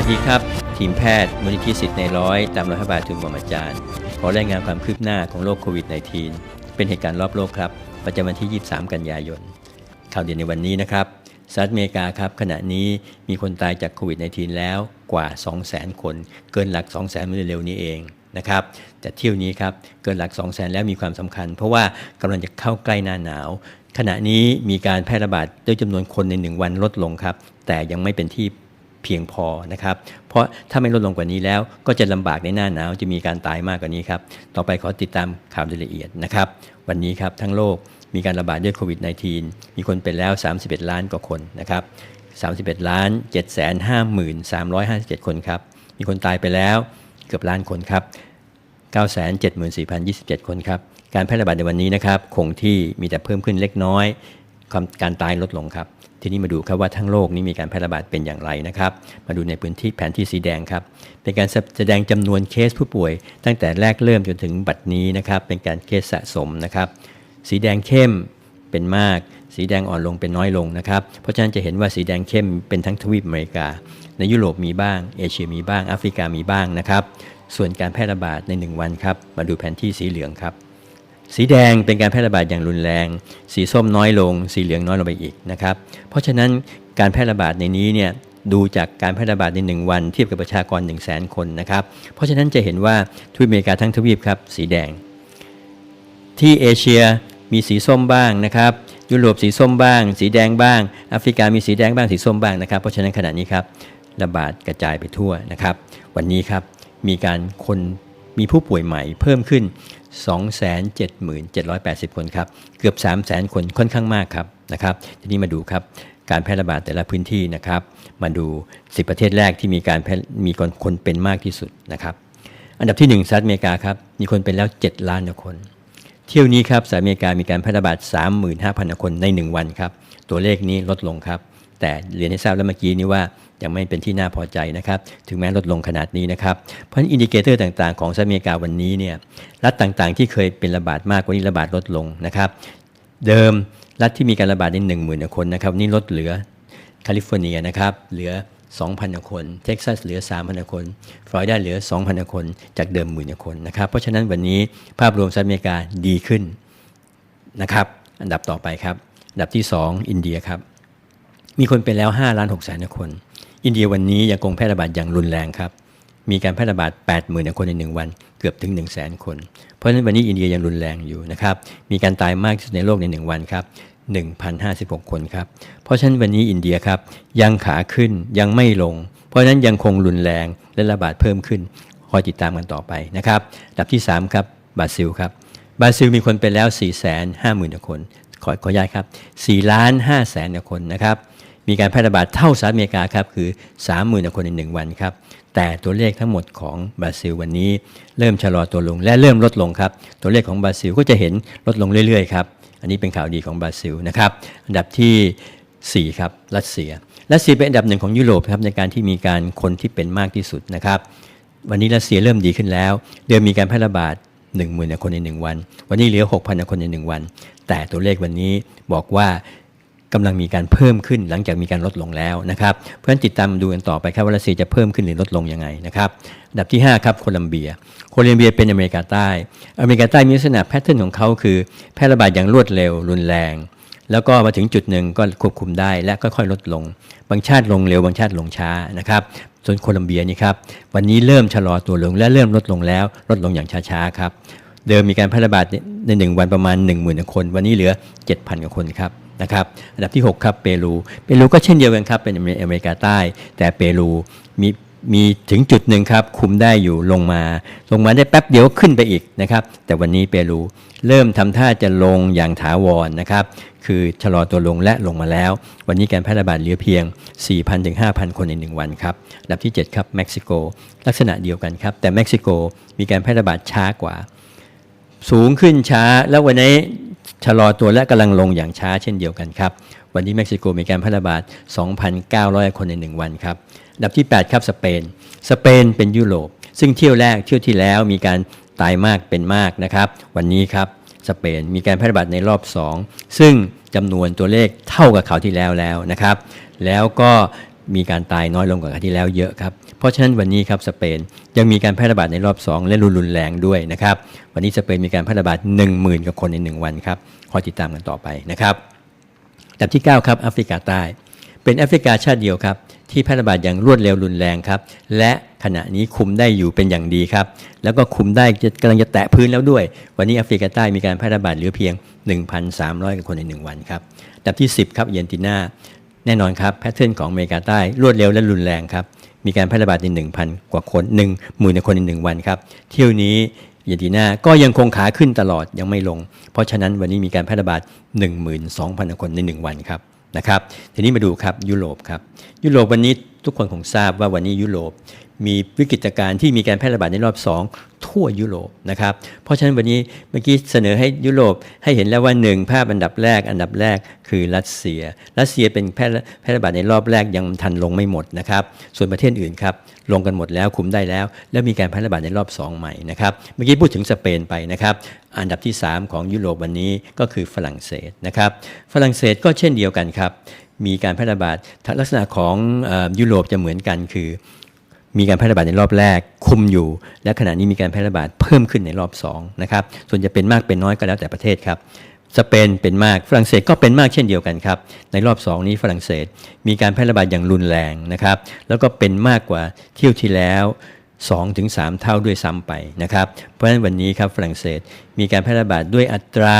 วัสดีครับ ทีมแพทย์มูลนิธิสิทธิ์ในร้อยตามรอยพระบาททุนบรมอาจารย์ขอรายงานความคืบหน้าของโรคโควิด -19 เป็นเหตุการณ์รอบโลกครับ ประจำวันที่ 23 กันยายน ข่าวเด่นในวันนี้นะครับสหรัฐอเมริกาครับขณะนี้มีคนตายจากโควิด -19 แล้วกว่า 200,000 คน เกินหลัก 200,000เมื่อเร็วๆนี้เองนะครับแต่เที่ยวนี้ครับเกินหลัก 200,000 แล้วมีความสำคัญ เพราะว่ากำลังจะเข้าใกล้หน้าหนาว ขณะนี้มีการแพร่ระบาดด้วยจำนวนคนใน 1 วันลดลงครับ แต่ยังไม่เป็นที่ เพียงพอนะครับ เพราะถ้าไม่ลดลงกว่านี้แล้วก็จะลำบากในหน้าหนาวจะมีการตายมากกว่านี้ครับ ต่อไปขอติดตามข่าวโดยละเอียดนะครับ วันนี้ครับทั้งโลกมีการระบาดด้วยโควิด -19 มีคนเป็นแล้ว 31 ล้านกว่าคนนะครับ 31 ล้าน 753,357 คนครับ มีคนตายไปแล้วเกือบล้านคนครับ 974,027 คนครับ การแพร่ระบาดในวันนี้นะครับ คงที่มีแต่เพิ่มขึ้นเล็กน้อยความการตายลดลงครับ ทีนี้มาดูครับว่าทั้งโลกนี้มีการแพร่ระบาดเป็นอย่างไรนะครับ มาดูในพื้นที่แผนที่สีแดงครับ เป็นการแสดงจำนวนเคสผู้ป่วย ตั้งแต่แรกเริ่มจนถึงบัดนี้นะครับ เป็นการเคสสะสมนะครับ สีแดงเข้มเป็นมาก สีแดงอ่อนลงเป็นน้อยลงนะครับ เพราะฉะนั้นจะเห็นว่าสีแดงเข้มเป็นทั้งทวีปอเมริกา ในยุโรปมีบ้าง เอเชียมีบ้างแอฟริกามีบ้างนะครับ ส่วนการแพร่ระบาดใน 1 วันครับ มาดูแผนที่สีเหลืองครับ สีแดงเป็นการแพร่ระบาดอย่างรุนแรง สีส้มน้อยลง สีเหลืองน้อยลงไปอีกนะครับ เพราะฉะนั้นการแพร่ระบาดในนี้เนี่ยดูจากการแพร่ระบาดใน 1 วัน เทียบกับประชากร 1 0 0 0 0แสนคนนะครับ เพราะฉะนั้นจะเห็นว่าทวีปอเมริกาทั้งทวีปครับสีแดง ที่เอเชียมีสีส้มบ้างนะครับ ยุโรปสีส้มบ้าง สีแดงบ้างแอฟริกามีสีแดงบ้างสีส้มบ้างนะครับ เพราะฉะนั้นขณะนี้ครับระบาดกระจายไปทั่วนะครับ วันนี้ครับมีการคนมีผู้ป่วยใหม่เพิ่มขึ้น 277,780 คนครับเกือบ 300,000 คนค่อนข้างมากครับนะครับทีนี้มาดูครับการแพร่ระบาดแต่ละพื้นที่นะครับ มาดู 10 ประเทศแรกที่มีการมีคนคนเป็นมากที่สุดนะครับ อันดับที่1สหรัฐอเมริกาครับมีคนเป็นแล้ว 7 ล้านคน เที่ยวนี้ครับสหรัฐอเมริกามีการแพร่ระบาด 35,000 คนใน 1 วันครับตัวเลขนี้ลดลงครับ แต่เรียนให้ทราบแล้วเมื่อกี้นี้ว่า ยังไม่เป็นที่น่าพอใจนะครับ ถึงแม้ลดลงขนาดนี้นะครับ เพราะอินดิเคเตอร์ต่างๆของสหรัฐอเมริกาวันนี้เนี่ยรัฐต่างๆ ที่เคยเป็นระบาดมากกว่านี้ระบาดลดลงนะครับ เดิมรัฐที่มีการระบาดใน1 0,000คนนะครับนี่ลดเหลือแคลิฟอร์เนียนะครับเหลือ 2,000 คน เท็กซัสเหลือ 3,000 คน ฟลอริดาเหลือ 2,000 คน จากเดิมหมื่นคนนะครับ เพราะฉะนั้นวันนี้ภาพรวมสหรัฐอเมริกาดีขึ้นนะครับ อันดับต่อไปครับ อันดับที่ 2 อินเดียครับ มีคนเป็นแล้ว5ล้าน6แสนคน อินเดียวันนี้ยังคงแพร่ระบาดอย่างรุนแรงครับ มีการแพร่ระบาด 80,000คนใน 1 วัน เกือบถึง 1 0 0 0 0แสนคน เพราะฉะนั้นวันนี้อินเดียยังรุนแรงอยู่นะครับ มีการตายมากที่สุดในโลกใน 1 วันครับ1,056 คนครับ เพราะฉะนั้นวันนี้อินเดียครับยังขาขึ้นยังไม่ลง เพราะฉะนั้นยังคงรุนแรงและระบาดเพิ่มขึ้น คอยติดตามกันต่อไปนะครับดับที่ 3 ครับบราซิลครับบราซิลมีคนเป็นแล้ว 450,000 คน ขอขออนุญาตครับ4ล้าน5แสนคนนะครับ มีการแพร่ระบาดเท่าสหรัฐอเมริกาครับคือ 30,000คนใน 1 วันครับ แต่ตัวเลขทั้งหมดของบราซิลวันนี้ เริ่มชะลอตัวลงและเริ่มลดลงครับ ตัวเลขของบราซิลก็จะเห็นลดลงเรื่อยๆครับ อันนี้เป็นข่าวดีของบราซิลนะครับ อันดับที่ 4 ครับรัสเซีย รัสเซียเป็นอันดับหนึ่งของยุโรปครับในการที่มีการคนที่เป็นมากที่สุดนะครับ วันนี้รัสเซียเริ่มดีขึ้นแล้ว เดิมมีการแพร่ระบาด1 0,000คนใน 1 วัน วันนี้เหลือ 6,000 คนใน 1 วัน แต่ตัวเลขวันนี้บอกว่ากำลังมีการเพิ่มขึ้นหลังจากมีการลดลงแล้วนะครับ เพราะฉะนั้นติดตามดูกันต่อไปครับว่ารัสเซียจะเพิ่มขึ้นหรือลดลงยังไงนะครับดับที่ 5 ครับโคลัมเบีย โคลัมเบียเป็นอเมริกาใต้ อเมริกาใต้มีลักษณะแพทเทิร์นของเขาคือแพร่ระบาดอย่างรวดเร็วรุนแรง แล้วก็มาถึงจุดหนึ่งก็ควบคุมได้และค่อยๆลดลง บางชาติลงเร็วบางชาติลงช้านะครับส่วนโคลัมเบียนี่ครับวันนี้เริ่มชะลอตัวลงและเริ่มลดลงแล้วลดลงอย่างช้าๆครับ เดิมมีการแพร่ระบาดในหนึ่งวันประมาณ 1 0,000คน วันนี้เหลือ 7,000กว่าคนครับนะครับอันดับที่ 6 ครับเปรูเปรูก็เช่นเดียวกันครับเป็นอเมริกาใต้ แต่เปรูมีมีถึงจุดหนึ่งครับ คุมได้อยู่ลงมา ลงมาได้แป๊บเดียวขึ้นไปอีกนะครับ แต่วันนี้เปรูเริ่มทำท่าจะลงอย่างถาวรนะครับ คือชะลอตัวลงและลงมาแล้ว วันนี้การแพร่ระบาดเหลือเพียง 4,000ถึง5,000 คนใน 1 วันครับอันดับที่ 7 ครับเม็กซิโก ลักษณะเดียวกันครับ แต่เม็กซิโกมีการแพร่ระบาดช้ากว่า สูงขึ้นช้าแล้ววันนี้ชะลอตัวและกำลังลงอย่างช้าเช่นเดียวกันครับ วันนี้เม็กซิโกมีการแพร่ระบาด 2,900 คนใน 1 วันครับดับที่ 8 ครับสเปน สเปนเป็นยุโรป ซึ่งเที่ยวแรกเที่ยวที่แล้วมีการตายมากเป็นมากนะครับ วันนี้ครับสเปนมีการแพร่ระบาดในรอบ 2 ซึ่งจำนวนตัวเลขเท่ากับข่าวที่แล้วแล้วนะครับ แล้วก็ มีการตายน้อยลงกว่าครั้งที่แล้วเยอะครับ เพราะฉะนั้นวันนี้ครับสเปนยังมีการแพร่ระบาดในรอบ 2 และรุนแรงด้วยนะครับ วันนี้สเปนมีการแพร่ระบาด 1 0,000กว่าคนใน 1 วันครับคอยติดตามกันต่อไปนะครับดับที่ 9 ครับแอฟริกาใต้ เป็นแอฟริกาชาติเดียวครับที่แพร่ระบาดอย่างรวดเร็วรุนแรงครับ และขณะนี้คุมได้อยู่เป็นอย่างดีครับ แล้วก็คุมได้กำลังจะแตะพื้นแล้วด้วย วันนี้แอฟริกาใต้มีการแพร่ระบาดเหลือเพียง 1,300กว่าคนใน 1 วันครับดับที่ 10 ครับอาร์เจนตินา แน่นอนครับแพทเทิร์นของอเมริกาใต้รวดเร็วและรุนแรงครับ มีการแพร่ระบาดใน 1,000 กว่าคน1หมื่นคนใน 1 วันครับ เที่ยวนี้อาร์เจนตินาก็ยังคงขาขึ้นตลอดยังไม่ลง เพราะฉะนั้นวันนี้มีการแพร่ระบาด 12,000 คนใน 1 วันครับนะครับทีนี้มาดูครับยุโรปครับยุโรปวันนี้ทุกคนคงทราบว่าวันนี้ยุโรป มีวิกฤตการณ์ที่มีการแพร่ระบาดในรอบ 2 ทั่วยุโรปนะครับ เพราะฉะนั้นวันนี้เมื่อกี้เสนอให้ยุโรปให้เห็นแล้วว่าหนึ่งภาพอันดับแรก อันดับแรกคือรัสเซีย รัสเซียเป็นแพร่แพร่ระบาดในรอบแรกยังทันลงไม่หมดนะครับ ส่วนประเทศอื่นครับลงกันหมดแล้วคุมได้แล้ว แล้วมีการแพร่ระบาดในรอบ 2 ใหม่นะครับ เมื่อกี้พูดถึงสเปนไปนะครับ อันดับที่ 3 ของยุโรปวันนี้ก็คือฝรั่งเศสนะครับ ฝรั่งเศสก็เช่นเดียวกันครับมีการแพร่ระบาดลักษณะของอยุโรปจะเหมือนกันคือ มีการแพร่ระบาดในรอบแรกคุมอยู่ และขณะนี้มีการแพร่ระบาดเพิ่มขึ้นในรอบ2นะครับส่วนจะเป็นมากเป็นน้อยก็แล้วแต่ประเทศครับสเปนเป็นมากฝรั่งเศสก็เป็นมากเช่นเดียวกันครับในรอบ 2 นี้ฝรั่งเศสมีการแพร่ระบาดอย่างรุนแรงนะครับแล้วก็เป็นมากกว่าเที่ยวที่แล้ว2-3ถึง3เท่าด้วยซ้ำไปนะครับเพราะฉะนั้นวันนี้ครับฝรั่งเศสมีการแพร่ระบาดด้วยอัตรา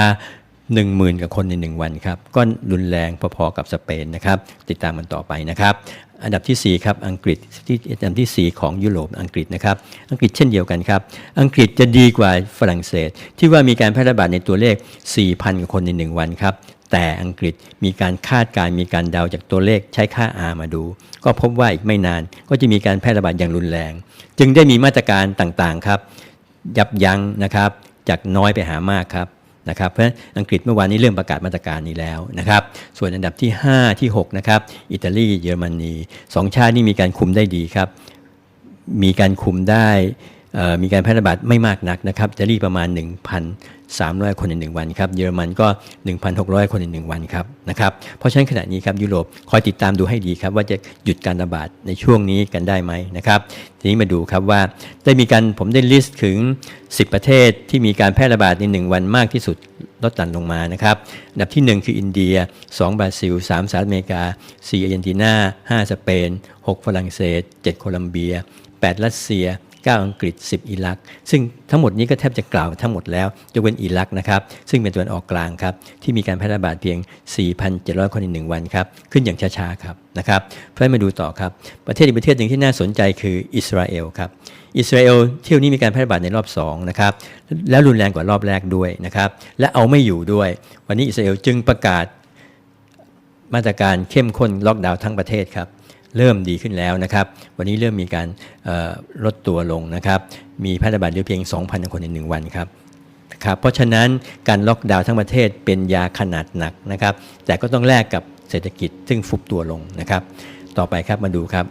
1 0,000กับคนใน 1 วันครับก็รุนแรงพอๆกับสเปนนะครับติดตามมันต่อไปนะครับ อันดับที่ 4 ครับอังกฤษที่อันดับที่ 4 ของยุโรปอังกฤษนะครับอังกฤษเช่นเดียวกันครับ อังกฤษจะดีกว่าฝรั่งเศส ที่ว่ามีการแพร่ระบาดในตัวเลข 4,000กว่าคนใน 1 วันครับ แต่อังกฤษมีการคาดการมีการเดาจากตัวเลขใช้ค่า R มาดู ก็พบว่าอีกไม่นานก็จะมีการแพร่ระบาดอย่างรุนแรง จึงได้มีมาตรการต่างๆครับ ยับยั้งนะครับ จากน้อยไปหามากครับ นะครับเพราะอังกฤษเมื่อวานนี้เริ่มประกาศมาตรการนี้แล้วนะครับ ส่วนอันดับที่ 5 ที่ 6 นะครับ อิตาลีเยอรมนีสองชาตินี้มีการคุมได้ดีครับ มีการคุมได้มีการแพร่ระบาดไม่มากนักนะครับอิตาลีประมาณ 300 คนใน 1 วันครับ เยอรมันก็ 1,600 คนใน 1 วันครับนะครับ เพราะฉะนั้นขณะนี้ครับยุโรปคอยติดตามดูให้ดีครับ ว่าจะหยุดการระบาดในช่วงนี้กันได้ไหมนะครับ ทีนี้มาดูครับว่าได้มีการผมได้ลิสต์ถึง 10 ประเทศที่มีการแพร่ระบาดใน 1 วันมากที่สุดลดหลั่นลงมานะครับอันดับที่ 1 คืออินเดีย 2 บราซิล 3 สหรัฐอเมริกา 4 อาร์เจนตินา 5 สเปน 6 ฝรั่งเศส 7 โคลัมเบีย 8 รัสเซีย 9 อังกฤษ 10 อิรัก ซึ่งทั้งหมดนี้ก็แทบจะกล่าวทั้งหมดแล้วยกเว้นอิรักนะครับ ซึ่งเป็นตัวนออกกลางครับ ที่มีการแพร่ระบาดเพียง 4,700 คนใน1วันครับ ขึ้นอย่างช้าๆครับนะครับเพื่อให้มาดูต่อครับ ประเทศอีกประเทศหนึ่งที่น่าสนใจคืออิสราเอลครับอิสราเอลเที่ยวนี้มีการแพร่ระบาดในรอบ2นะครับแล้วรุนแรงกว่ารอบแรกด้วยนะครับและเอาไม่อยู่ด้วย วันนี้อิสราเอลจึงประกาศมาตรการเข้มข้นล็อกดาวน์ทั้งประเทศครับ เริ่มดีขึ้นแล้วนะครับ วันนี้เริ่มมีการลดตัวลงนะครับ มีแพร่ระบาดเหลือเพียง 2,000 คนใน 1 วันครับครับเพราะฉะนั้นการล็อกดาวน์ทั้งประเทศเป็นยาขนาดหนักนะครับ แต่ก็ต้องแลกกับเศรษฐกิจซึ่งฟุบตัวลงนะครับ ต่อไปครับมาดูครับ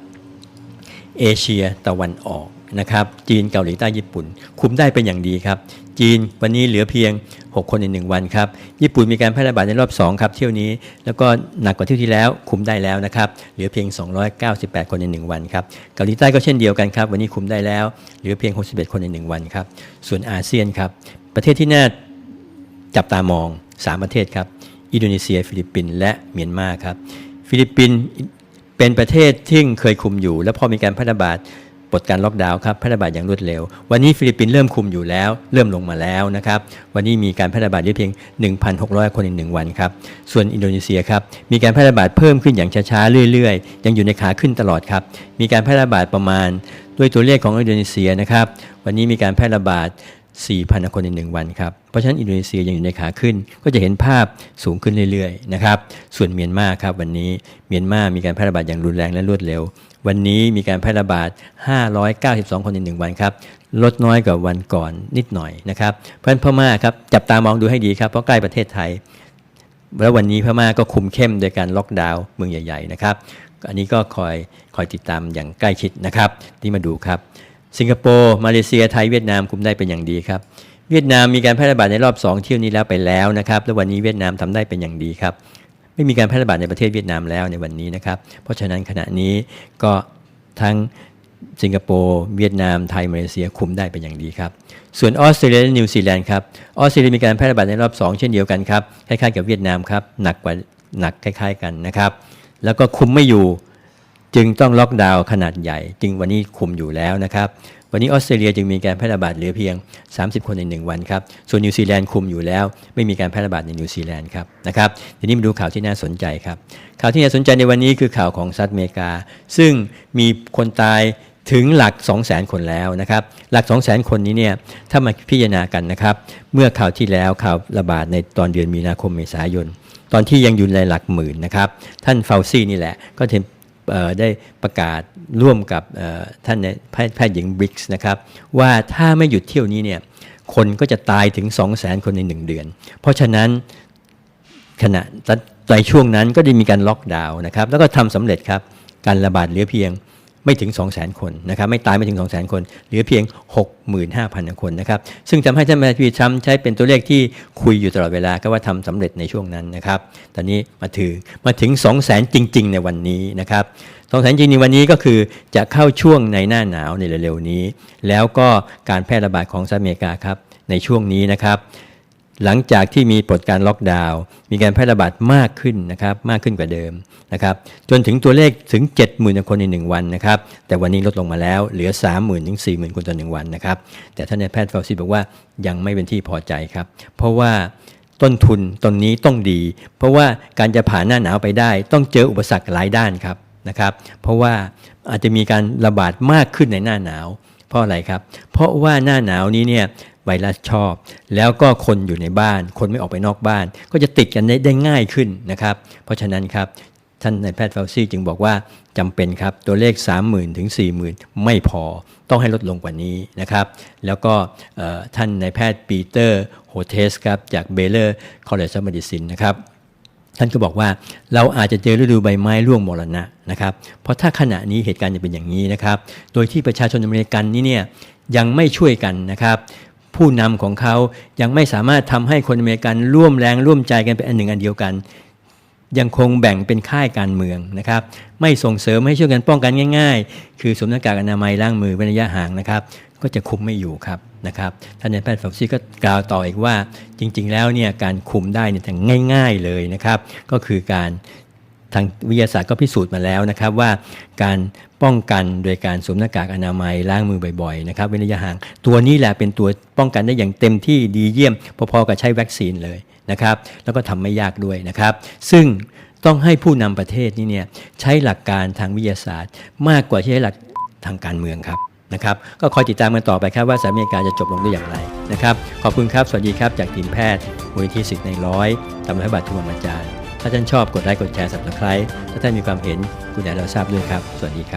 เอเชียตะวันออก นะครับจีนเกาหลีใต้ญี่ปุ่น คุมได้เป็นอย่างดีครับ จีนวันนี้เหลือเพียง 6 คนใน 1 วันครับ ญี่ปุ่นมีการแพร่ระบาดในรอบ 2 ครับ เที่ยวนี้ แล้วก็หนักกว่าเที่ยวที่แล้ว คุมได้แล้วนะครับ เหลือเพียง 298 คนใน 1 วันครับ เกาหลีใต้ก็เช่นเดียวกันครับ วันนี้คุมได้แล้ว เหลือเพียง 61 คนใน 1 วันครับ ส่วนอาเซียนครับ ประเทศที่น่าจับตามอง 3 ประเทศครับ อินโดนีเซีย ฟิลิปปินส์ และเมียนมาครับ ฟิลิปปินส์เป็นประเทศที่เคยคุมอยู่ แล้วพอมีการแพร่ระบาด ปลดการล็อกดาวน์ครับแพร่ระบาดอย่างรวดเร็ว วันนี้ฟิลิปปินส์เริ่มคุมอยู่แล้ว เริ่มลงมาแล้วนะครับ วันนี้มีการแพร่ระบาดเพียง 1,600 คนในหนึ่งวันครับ ส่วนอินโดนีเซียครับ มีการแพร่ระบาดเพิ่มขึ้นอย่างช้าๆ เรื่อยๆ ยังอยู่ในขาขึ้นตลอดครับ มีการแพร่ระบาดประมาณ ด้วยตัวเลขของอินโดนีเซียนะครับ วันนี้มีการแพร่ระบาด 4,000 คนใน 1 วันครับ เพราะฉะนั้นอินโดนีเซียยังอยู่ในขาขึ้น ก็จะเห็นภาพสูงขึ้นเรื่อยๆนะครับ ส่วนเมียนมาครับวันนี้เมียนมามีการแพร่ระบาดอย่างรุนแรงและรวดเร็ว วันนี้มีการแพร่ระบาด 592 คนใน 1 วันครับ ลดน้อยกว่าวันก่อนนิดหน่อยนะครับ เพราะฉะนั้นพม่าครับจับตามองดูให้ดีครับ เพราะใกล้ประเทศไทย แล้ววันนี้พม่าก็คุมเข้มโดยการล็อกดาวน์เมืองใหญ่ ๆ นะครับ อันนี้ก็คอยคอยติดตามอย่างใกล้ชิดนะครับ ที่มาดูครับ สิงคโปร์มาเลเซียไทยเวียดนามคุมได้เป็นอย่างดีครับ เวียดนามมีการแพร่ระบาดในรอบ 2 เที่ยวนี้แล้วไปแล้วนะครับแล้ววันนี้เวียดนามทำได้เป็นอย่างดีครับ ไม่มีการแพร่ระบาดในประเทศเวียดนามแล้วในวันนี้นะครับ เพราะฉะนั้นขณะนี้ก็ทั้งสิงคโปร์เวียดนามไทยมาเลเซียคุมได้เป็นอย่างดีครับ ส่วนออสเตรเลียและนิวซีแลนด์ครับออสเตรเลียมีการแพร่ระบาดในรอบ 2 เช่นเดียวกันครับคล้ายๆกับเวียดนามครับหนักกว่าหนักคล้าย ๆกันนะครับ แล้วก็คุมไม่อยู่ จึงต้องล็อกดาวน์ขนาดใหญ่ จึงวันนี้คุมอยู่แล้วนะครับ วันนี้ออสเตรเลียจึงมีการแพร่ระบาดเหลือเพียง 30 คนใน 1 วันครับ ส่วนนิวซีแลนด์คุมอยู่แล้ว ไม่มีการแพร่ระบาดในนิวซีแลนด์ครับนะครับทีนี้มาดูข่าวที่น่าสนใจครับข่าวที่น่าสนใจในวันนี้คือข่าวของสหรัฐอเมริกา ซึ่งมีคนตายถึงหลัก 200,000คนแล้วนะครับ หลัก 200,000คนนี้เนี่ยถ้ามาพิจารณากันนะครับ เมื่อข่าวที่แล้วข่าวระบาดในตอนเดือนมีนาคมเมษายน ตอนที่ยังอยู่ในหลักหมื่นนะครับ ท่านเฟลซี่นี่แหละ ก็เได้ประกาศร่วมกับท่านแพทย์หญิงบริกส์นะครับ ว่าถ้าไม่หยุดเที่ยวนี้เนี่ยคนก็จะตายถึง 2 0 0แสนคนใน 1 เดือน เพราะฉะนั้นขณะในช่วงนั้นก็ได้มีการล็อกดาวน์นะครับ แล้วก็ทำสำเร็จครับ การระบาดเหลือเพียง ไม่ถึง 2 0 0 0 0 0 คนนะครับไม่ตายไม่ถึง 2 0 0 0 0 0 คนเหลือเพียง 65,000 คนนะครับซึ่งทำให้ท่านประธานาธิบดีทรัมใช้เป็นตัวเลขที่คุยอยู่ตลอดเวลาก็ว่าทำสำเร็จในช่วงนั้นนะครับตอนนี้มาถึงมาถึง 2 0 0 0 0 0จริง ๆ ในวันนี้นะครับ2 0 0 0 0จริงในวันนี้ก็คือจะเข้าช่วงในหน้าหนาวในเร็วๆนี้ แล้วก็การแพร่ระบาดของสหรัฐอเมริกาครับในช่วงนี้นะครับ หลังจากที่มีปลดการล็อกดาวน์มีการแพร่ระบาดมากขึ้นนะครับมากขึ้นกว่าเดิมนะครับจนถึงตัวเลขถึง 70,000 คนใน 1 วันนะครับแต่วันนี้ลดลงมาแล้วเหลือ 30,000ถึง40,000 คนต่อ1วันนะครับแต่ท่านนายแพทย์เฟลซี่บอกว่ายังไม่เป็นที่พอใจครับเพราะว่าต้นทุนตรงนี้ต้องดี เพราะว่าการจะผ่านหน้าหนาวไปได้ ต้องเจออุปสรรคหลายด้านครับนะครับเพราะว่าอาจจะมีการระบาดมากขึ้นในหน้าหนาว เพราะอะไรครับ เพราะว่าหน้าหนาวนี้เนี่ย ไวรัสชอบ แล้วก็คนอยู่ในบ้าน คนไม่ออกไปนอกบ้าน ก็จะติดกันได้ไดง่ายขึ้นนะครับ เพราะฉะนั้นครับท่านนายแพทย์เฟลซี่จึงบอกว่าจำเป็นครับตัวเลข 30,000 ถึง 40,000 ไม่พอต้องให้ลดลงกว่านี้นะครับ แล้วก็ท่านนายแพทย์ปีเตอร์โฮเทสครับจากเบเลอร์คอลเลจ of Medicine นะครับท่านก็บอกว่าเราอาจจะเจอฤดูใบไม้ร่วงมรณะนะครับ เพราะถ้าขณะนี้เหตุการณ์จะเป็นอย่างนี้นะครับ โดยที่ประชาชนอเมริกันนี่เนี่ยยังไม่ช่วยกันนะครับ ผู้นำของเขายังไม่สามารถทำให้คนอเมริกันร่วมแรงร่วมใจกันเป็นอันหนึ่งอันเดียวกัน ยังคงแบ่งเป็นค่ายการเมืองนะครับ ไม่ส่งเสริมให้ช่วยกันป้องกันง่าย ๆ คือสวมหน้ากากอนามัยล้างมือเว้นระยะห่างนะครับ ก็จะคุมไม่อยู่ครับนะครับท่านนายแพทย์ฟอกซี่ก็กล่าวต่ออีกว่าจริง ๆ แล้วเนี่ยการคุมได้เนี่ยทางง่าย ๆเลยนะครับ ก็คือการ ทางวิทยาศาสตร์ก็พิสูจน์มาแล้วนะครับว่าการป้องกันโดยการสวมหน้ากากอนามัยล้างมือบ่อยๆนะครับเว้นระยะห่างตัวนี้แหละเป็นตัวป้องกันได้อย่างเต็มที่ดีเยี่ยม พอๆกับใช้วัคซีนเลยนะครับแล้วก็ทำไม่ยากด้วยนะครับ ซึ่งต้องให้ผู้นำประเทศนี่เนี่ยใช้หลักการทางวิทยาศาสตร์ มากกว่าที่ใช้หลักทางการเมืองครับนะครับก็คอยติดตามกันต่อไปครับว่าสหรัฐอเมริกาจะจบลงด้วยอย่างไรนะครับขอบคุณครับ สวัสดีครับจากทีมแพทย์มูลนิธิสิทธิ์ในร้อยตำรวจบัตรทุกวันอาจารย์ ถ้าท่านชอบกดไลค์กดแชร์สับสไครต์ถ้าท่านมีความเห็นคุณแอดเราทราบด้วยครับ สวัสดีครับ